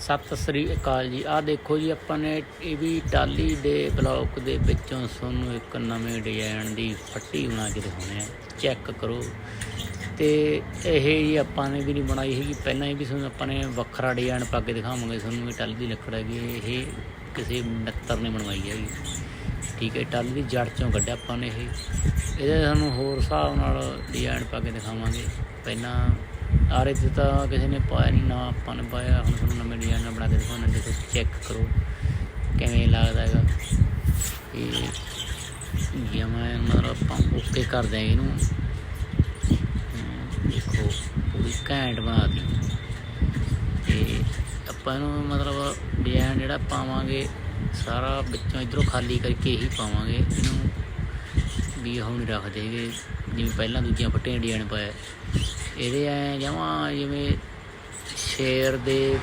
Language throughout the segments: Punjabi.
ਸਤਿ ਸ੍ਰੀ ਅਕਾਲ ਜੀ। ਆਹ ਦੇਖੋ ਜੀ, ਆਪਾਂ ਨੇ ਇਹ ਵੀ ਟਾਲੀ ਦੇ ਬਲੌਕ ਦੇ ਵਿੱਚੋਂ ਤੁਹਾਨੂੰ ਇੱਕ ਨਵੇਂ ਡਿਜ਼ਾਈਨ ਦੀ ਫੱਟੀ ਬਣਾ ਕੇ ਦਿਖਾਉਣੇ ਆ। ਚੈੱਕ ਕਰੋ। ਤੇ ਇਹ ਜੀ ਆਪਾਂ ਨੇ ਵੀ ਨਹੀਂ ਬਣਾਈ ਹੈਗੀ। ਪਹਿਲਾਂ ਇਹ ਵੀ ਤੁਹਾਨੂੰ ਆਪਾਂ ਨੇ ਵੱਖਰਾ ਡਿਜ਼ਾਈਨ ਪਾ ਕੇ ਦਿਖਾਵਾਂਗੇ। ਤੁਹਾਨੂੰ ਇਹ ਟਾਲੀ ਦੀ ਲੱਕੜ ਹੈਗੀ ਇਹ ਕਿਸੇ ਮਿੱਤਰ ਨੇ ਬਣਵਾਈ ਹੈਗੀ। ਠੀਕ ਹੈ ਟਾਲੀ ਦੀ ਜੜ ਚੋਂ ਕੱਢਿਆ ਆਪਾਂ ਨੇ ਇਹ। ਇਹਦੇ ਸਾਨੂੰ ਹੋਰ ਹਿਸਾਬ ਨਾਲ ਡਿਜ਼ਾਈਨ ਪਾ ਕੇ ਦਿਖਾਵਾਂਗੇ। ਪਹਿਲਾਂ ਆਰੇ ਤੇ ਤਾਂ ਕਿਸੇ ਨੇ ਪਾਇਆ ਨਹੀਂ ਨਾ ਆਪਾਂ ਨੇ ਪਾਇਆ। ਹੁਣ ਤੁਹਾਨੂੰ ਨਵੇਂ ਡਿਜ਼ਾਈਨ ਨਾਲ ਬਣਾ ਕੇ ਦਿਖਾਉਣਾ ਦੇਖੋ ਚੈੱਕ ਕਰੋ, ਕਿਵੇਂ ਲੱਗਦਾ ਹੈਗਾ। ਇਹ ਜਿਵੇਂ ਮਤਲਬ ਆਪਾਂ ਓਕੇ ਕਰ ਦਿਆਂਗੇ ਇਹਨੂੰ। ਦੇਖੋ, ਪੂਰੀ ਘੈਂਟ ਬਣਾ ਬਣਾਤੀ ਤੇ ਆਪਾਂ ਇਹਨੂੰ ਮਤਲਬ ਡਿਜ਼ਾਈਨ ਜਿਹੜਾ ਪਾਵਾਂਗੇ, ਸਾਰਾ ਵਿੱਚੋਂ ਇਧਰੋਂ ਖਾਲੀ ਕਰਕੇ ਹੀ ਪਾਵਾਂਗੇ। ਇਹਨੂੰ ਵੀ ਹੁਣ ਨਹੀਂ ਰੱਖਦੇ ਹੈਗੇ। ਜਿਵੇਂ ਪਹਿਲਾਂ ਦੂਜੀਆਂ ਫੱਟੀਆਂ ਡਿਜ਼ਾਈਨ ਪਾਇਆ। ਇਹਦੇ ਐ ਜਮਾਂ ਜਿਵੇਂ ਸ਼ੇਰ ਦੇ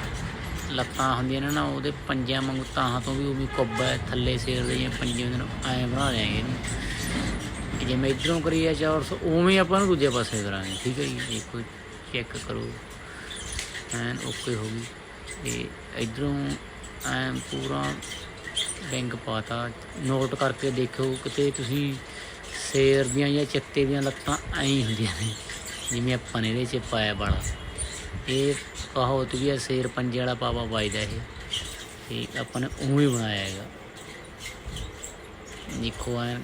ਲੱਤਾਂ ਹੁੰਦੀਆਂ ਨੇ ਨਾ, ਉਹਦੇ ਪੰਜਿਆਂ ਵਾਂਗੂ ਤਾਹਾਂ ਤੋਂ ਵੀ ਉਹ ਵੀ ਕੁੱਬ ਹੈ, ਥੱਲੇ ਸ਼ੇਰ ਦੇ ਜਿਵੇਂ ਪੰਜੇ ਹੁੰਦੇ ਨੇ, ਐ ਬਣਾ ਦਿਆਂਗੇ ਇਹਨੂੰ। ਜਿਵੇਂ ਇਧਰੋਂ ਕਰੀਏ ਚੌਰਸ ਉਵੇਂ ਆਪਾਂ ਨੂੰ ਦੂਜੇ ਪਾਸੇ ਕਰਾਂਗੇ, ਠੀਕ ਹੈ ਜੀ? ਦੇਖੋ ਚੈੱਕ ਕਰੋ, ਐਨ ਓਕੇ ਹੋ ਗਈ। ਤੇ ਇਧਰੋਂ ਐਨ ਪੂਰਾ ਬੈਂਕ ਪਾਤਾ। ਨੋਟ ਕਰਕੇ ਦੇਖੋ ਕਿਤੇ ਤੁਸੀਂ ਸ਼ੇਰ ਦੀਆਂ ਜਾਂ ਚਿੱਤੇ ਦੀਆਂ ਲੱਤਾਂ ਐਂ ਹੀ ਹੁੰਦੀਆਂ ਨੇ। ਜਿਵੇਂ ਆਪਾਂ ਨੇ ਇਹਦੇ ਚ ਪਾਇਆ ਵਾਲਾ। ਇਹ ਕਹਾਵਤ ਵੀ ਹੈ ਸ਼ੇਰ ਪੰਜੇ ਵਾਲਾ ਪਾਵਾ ਵੱਜਦਾ ਇਹ। ਤੇ ਆਪਾਂ ਨੇ ਉਵੇਂ ਹੀ ਬਣਾਇਆ ਹੈਗਾ। ਦੇਖੋ ਐ,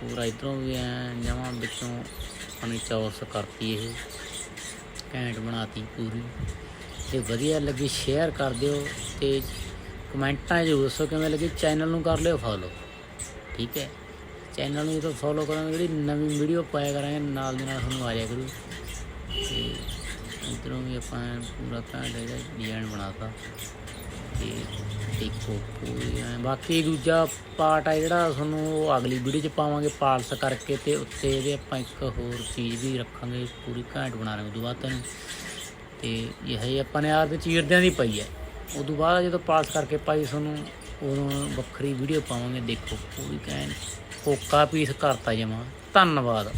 ਪੂਰਾ ਇਧਰੋਂ ਵੀ ਐ, ਜਮਾਂ ਵਿੱਚੋਂ ਆਪਣੀ ਚੌਰਸ ਕਰਤੀ ਇਹ। ਘੈਂਟ ਬਣਾਤੀ ਪੂਰੀ। ਤੇ ਵਧੀਆ ਲੱਗੀ ਸ਼ੇਅਰ ਕਰ ਦਿਓ ਤੇ ਕਮੈਂਟਾਂ 'ਚ ਜ਼ਰੂਰ ਦੱਸੋ ਕਿਵੇਂ ਲੱਗੀ। ਚੈਨਲ ਨੂੰ ਕਰ ਲਿਓ ਫੋਲੋ ਠੀਕ ਹੈ। ਚੈਨਲ ਨੂੰ ਜਦੋਂ ਫੋਲੋ ਕਰਾਂਗੇ, ਜਿਹੜੀ ਨਵੀਂ ਵੀਡੀਓ ਪਾਇਆ ਕਰਾਂਗੇ, ਨਾਲ ਦੀ ਨਾਲ ਤੁਹਾਨੂੰ ਆ ਜਾਇਆ ਕਰੂ। ਤੇ ਇਧਰੋਂ ਵੀ ਆਪਾਂ ਪੂਰਾ ਘੈਂਟ ਇਹਦਾ ਡਿਜ਼ਾਈਨ ਬਣਾਤਾ। ਤੇ ਦੇਖੋ, ਪੂਰੀ ਬਾਕੀ ਦੂਜਾ ਪਾਰਟ ਆ ਜਿਹੜਾ ਤੁਹਾਨੂੰ ਉਹ ਅਗਲੀ ਵੀਡੀਓ 'ਚ ਪਾਵਾਂਗੇ ਪਾਲਸ ਕਰਕੇ ਤੇ ਉੱਤੇ ਇਹਦੇ ਆਪਾਂ ਇੱਕ ਹੋਰ ਚੀਜ਼ ਵੀ ਰੱਖਾਂਗੇ, ਪੂਰੀ ਘੈਂਟ ਬਣਾ ਲਾਂਗੇ ਉਦੋਂ ਬਾਅਦ ਤੈਨੂੰ ਤੇ ਇਹ ਹੈ ਆਪਾਂ ਨੇ ਆਪ ਦੇ ਚੀਰਦਿਆਂ ਦੀ ਪਈ ਹੈ ਉਦੋਂ ਬਾਅਦ ਜਦੋਂ ਪਾਲਸ ਕਰਕੇ ਪਾਈ, ਤੁਹਾਨੂੰ ਉਦੋਂ ਵੱਖਰੀ ਵੀਡੀਓ ਪਾਵਾਂਗੇ ਦੇਖੋ। ਉਹ ਵੀ ਕਹਿਣ ਕੋਕਾ ਪੀਸ ਕਰਤਾ ਜਮਾ। ਧੰਨਵਾਦ।